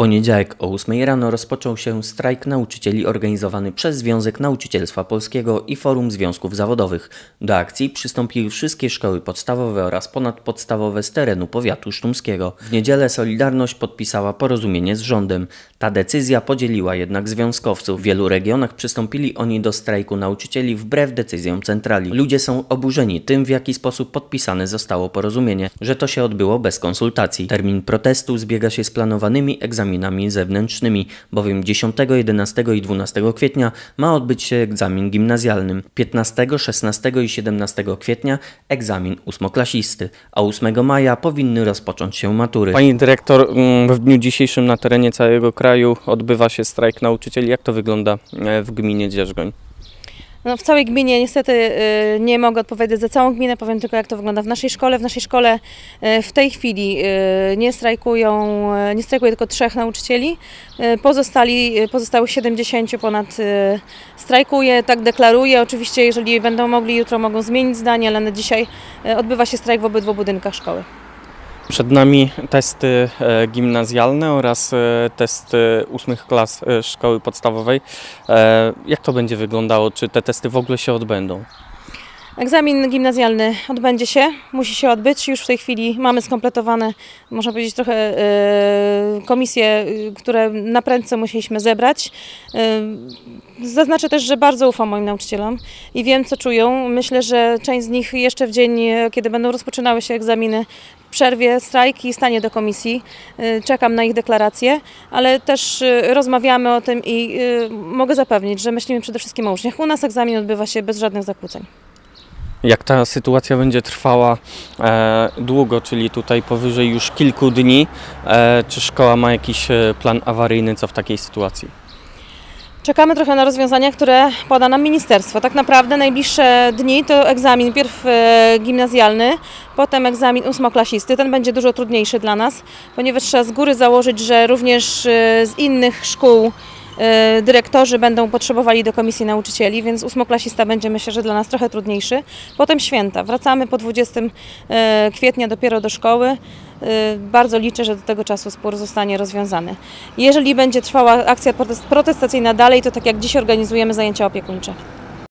poniedziałek o 8 rano rozpoczął się strajk nauczycieli organizowany przez Związek Nauczycielstwa Polskiego i Forum Związków Zawodowych. Do akcji przystąpiły wszystkie szkoły podstawowe oraz ponadpodstawowe z terenu powiatu sztumskiego. W niedzielę Solidarność podpisała porozumienie z rządem. Ta decyzja podzieliła jednak związkowców. W wielu regionach przystąpili oni do strajku nauczycieli wbrew decyzjom centrali. Ludzie są oburzeni tym, w jaki sposób podpisane zostało porozumienie, że to się odbyło bez konsultacji. Termin protestu zbiega się z planowanymi egzaminami egzaminami zewnętrznymi, bowiem 10, 11 i 12 kwietnia ma odbyć się egzamin gimnazjalny, 15, 16 i 17 kwietnia egzamin ósmoklasisty, a 8 maja powinny rozpocząć się matury. Pani dyrektor, mm, w dniu dzisiejszym na terenie całego kraju odbywa się strajk nauczycieli. Jak to wygląda e, w gminie Dzierżgoń? No, w całej gminie niestety y, nie mogę odpowiedzieć za całą gminę, powiem tylko jak to wygląda w naszej szkole. W naszej szkole y, w tej chwili y, nie strajkują, nie strajkuje tylko trzech nauczycieli. Pozostali, pozostałych 70 ponad strajkuje, tak deklaruje. Oczywiście jeżeli będą mogli, jutro mogą zmienić zdanie, ale na dzisiaj odbywa się strajk w obydwu budynkach szkoły. Przed nami testy e, gimnazjalne oraz e, testy ósmych klas e, szkoły podstawowej. Jak to będzie wyglądało? Czy te testy w ogóle się odbędą? Egzamin gimnazjalny odbędzie się, musi się odbyć. Już w tej chwili mamy skompletowane, można powiedzieć, trochę komisje, które na prędce musieliśmy zebrać. Zaznaczę też, że bardzo ufam moim nauczycielom i wiem, co czują. Myślę, że część z nich jeszcze w dzień, kiedy będą rozpoczynały się egzaminy, przerwie strajk i stanie do komisji. Y, czekam na ich deklaracje, ale też y, rozmawiamy o tym i y, mogę zapewnić, że myślimy przede wszystkim o uczniach. U nas egzamin odbywa się bez żadnych zakłóceń. Jak ta sytuacja będzie trwała e, długo, czyli tutaj powyżej już kilku dni, e, czy szkoła ma jakiś e, plan awaryjny, co w takiej sytuacji? Czekamy trochę na rozwiązania, które poda nam ministerstwo. Tak naprawdę najbliższe dni to egzamin pierw e, gimnazjalny, potem egzamin ósmoklasisty. Ten będzie dużo trudniejszy dla nas, ponieważ trzeba z góry założyć, że również e, z innych szkół dyrektorzy będą potrzebowali do komisji nauczycieli, więc ósmoklasista będzie myślę, że dla nas trochę trudniejszy. Potem święta. Wracamy po 20 kwietnia dopiero do szkoły. Y, bardzo liczę, że do tego czasu spór zostanie rozwiązany. Jeżeli będzie trwała akcja protestacyjna dalej, to tak jak dziś organizujemy zajęcia opiekuńcze.